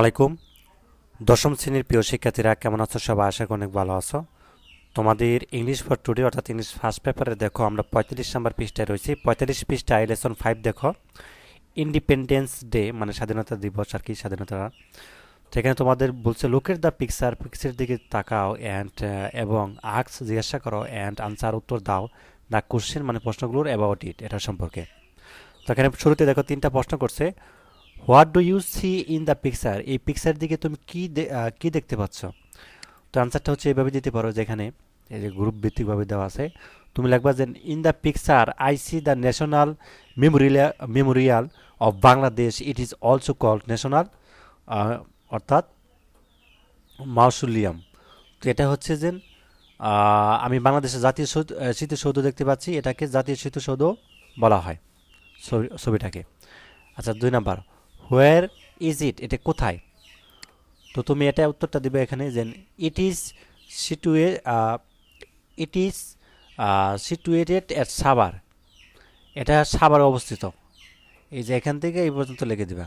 আলাইকুম। দশম শ্রেণির প্রিয় শিক্ষার্থীরা, কেমন আছো সবাই? আশা অনেক ভালো আছো। তোমাদের ইংলিশ ফর টুডে অর্থাৎ ইংলিশ ফার্স্ট পেপারে দেখো, আমরা পঁয়তাল্লিশ নাম্বার পৃষ্ঠায় রয়েছি। পঁয়তাল্লিশ পৃষ্ঠায় লেসন ফাইভ দেখো। ইন্ডিপেন্ডেন্স ডে মানে স্বাধীনতা দিবস আর কি, স্বাধীনতা। তো এখানে তোমাদের বলছে লুকের দ্য পিকচার পিকচার দিকে তাকাও অ্যান্ড এবং আক্স জিজ্ঞাসা করো অ্যান্ড আনসার উত্তর দাও। দ্য কোশ্চেন মানে প্রশ্নগুলোর অ্যাবাউট ইট এটা সম্পর্কে। তো এখানে শুরুতে দেখো, তিনটা প্রশ্ন করছে। What do you see in the picture এই পিকচার দিকে তুমি কি কি দেখতে পাচ্ছ? তো আনসারটা হচ্ছে এইভাবে দিতে পারো যেখানে এই যে গ্রুপ ভিত্তিকভাবে দেওয়া আছে। তুমি লিখবা যে in the picture I see the national memorial memorial of Bangladesh it is also called national অর্থাৎ মাউসুলিয়াম তো এটা হচ্ছে যে আমি বাংলাদেশের জাতীয় স্মৃতিসৌধ দেখতে পাচ্ছি। এটাকে জাতীয় স্মৃতিসৌধ বলা হয়। ছবি- ছবিটাকে। আচ্ছা দুই নাম্বার। হোয়ার ইজ ইট এটা কোথায়? তো তুমি এটা উত্তরটা দিবে এখানে যে it is situ it is situated at Savar এটা সাভারে অবস্থিত। এই যে এখান থেকে এই পর্যন্ত লিখে দিবা।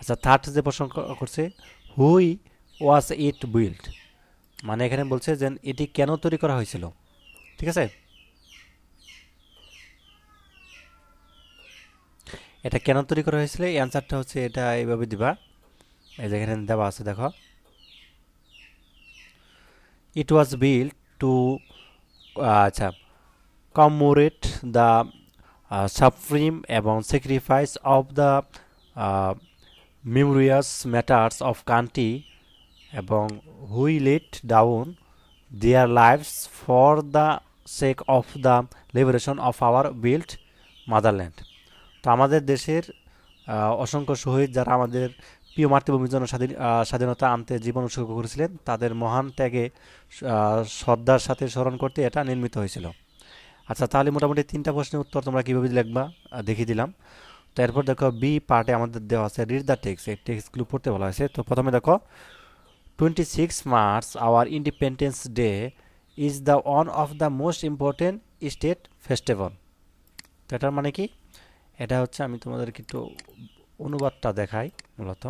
আচ্ছা থার্ড যে প্রশ্ন করছে হুই ওয়াজ ইট বিল্ড মানে এখানে বলছে যে এটি কেন তৈরি করা হয়েছিল। ঠিক আছে? এটা কেন তৈরি করা হয়েছিল? এই অ্যান্সারটা হচ্ছে এটা এইভাবে দিবা। এই যে এখানে দেওয়া আছে, দেখো। ইট ওয়াজ বিল্ড টু আচ্ছা কমোরেট দ্য সাপ্রিম এবং sacrifice of the memorials martyrs of country এবং who let down their lives for the sake of the liberation of our beloved motherland তো আমাদের দেশের অসংখ্য শহীদ যারা আমাদের প্রিয় মাতৃভূমির জন্য স্বাধীন স্বাধীনতা আনতে জীবন উৎসর্গ করেছিলেন, তাদের মহান ত্যাগে শ্রদ্ধার সাথে স্মরণ করতে এটা নির্মিত হয়েছিল। আচ্ছা তাহলে মোটামুটি তিনটা প্রশ্নের উত্তর তোমরা কীভাবে লিখবা? দেখিয়ে দিলাম। তো এরপর দেখো বি পার্টে আমাদের দেওয়া আছে রিড দ্য টেক্সট এই টেক্সটগুলো পড়তে বলা হয়েছে। তো প্রথমে দেখো twenty six March our Independence Day is the one of the most important state festival তো এটার মানে কি? এটা হচ্ছে আমি তোমাদেরকে একটু অনুবাদটা দেখাই মূলত।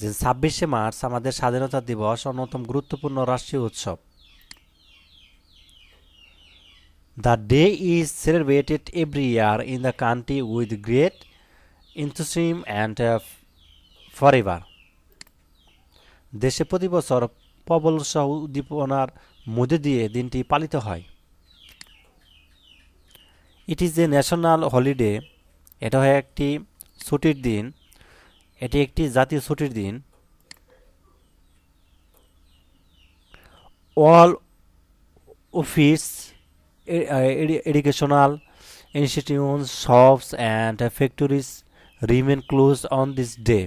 যে ছাব্বিশে মার্চ আমাদের স্বাধীনতা দিবস, অন্যতম গুরুত্বপূর্ণ রাষ্ট্রীয় উৎসব। The day is celebrated every year in the country with great enthusiasm and fervour দেশে প্রতি বছর প্রবল উৎসাহ উদ্দীপনার মধ্যে দিয়ে দিনটি পালিত হয়। It is a national holiday এটা হয় একটি ছুটির দিন। এটি একটি জাতীয় ছুটির দিন। All office educational institution shops and factories remain close on this day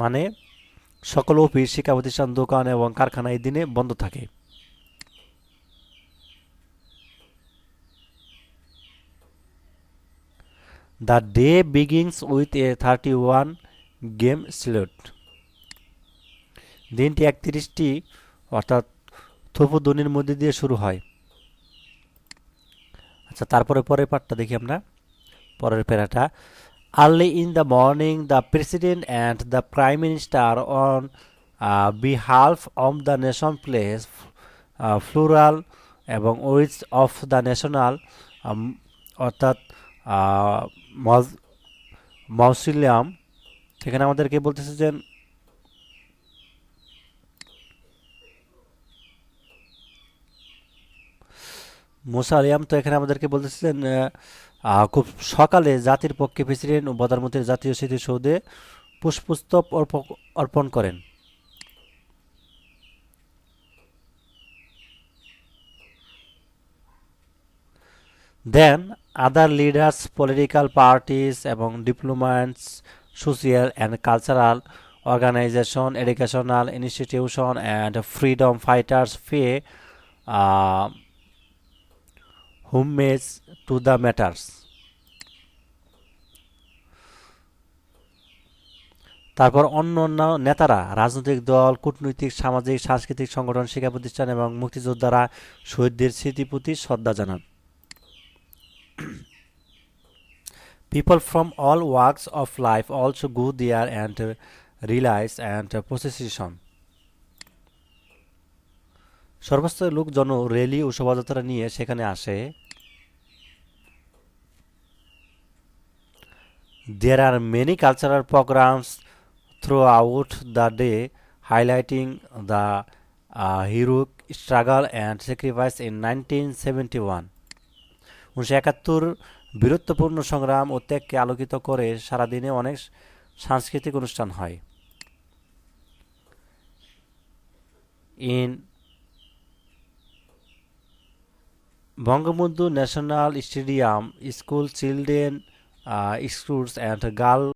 মানে সকল অফিস শিক্ষা প্রতিষ্ঠান দোকান এবং কারখানা এই দিনে বন্ধ থাকে। The day begins with a thirty one gun salute দিনটি একত্রিশটি, অর্থাৎ থুপুদনির মধ্যে দিয়ে শুরু হয়। আচ্ছা তারপরে পরের পার্টটা দেখি আমরা। পরের প্যারাটা। Early in the morning the president and the prime minister on বিহালফ of the nation place floral এবং উইথ অফ দ্য ন্যাশনাল অর্থাৎ মাউসিলিয়াম সেখানে আমাদেরকে বলতেছে যে মুসালিয়াম তো এখানে আমাদেরকে বলতেছিলেন খুব সকালে জাতির পক্ষে প্রেসিডেন্ট ও প্রধানমন্ত্রীর জাতীয় স্মৃতিসৌধে পুষ্পস্তব অর্প- অর্পণ করেন। Then other leaders political parties এবং diplomats social and cultural organization educational institution and freedom fighters pay homage to the matters তারপর অন্য অন্য নেতারা, রাজনৈতিক দল, কূটনৈতিক, সামাজিক, সাংস্কৃতিক সংগঠন, শিক্ষা প্রতিষ্ঠান এবং মুক্তিযোদ্ধারা শহীদদের স্মৃতি প্রতি শ্রদ্ধা জানান। People from all walks of life also go there and uh, realize and uh, procession. সর্বস্তরের লোকজন র্যালি ও শোভাযাত্রা নিয়ে সেখানে আসে There are many cultural programs throughout the day highlighting the uh, heroic struggle and sacrifice in 1971. উনিশশো একাত্তর বীরত্বপূর্ণ সংগ্রাম ও ত্যাগকে আলোকিত করে সারাদিনে অনেক সাংস্কৃতিক অনুষ্ঠান হয়। In Bangabandhu national stadium, school, children schools and girl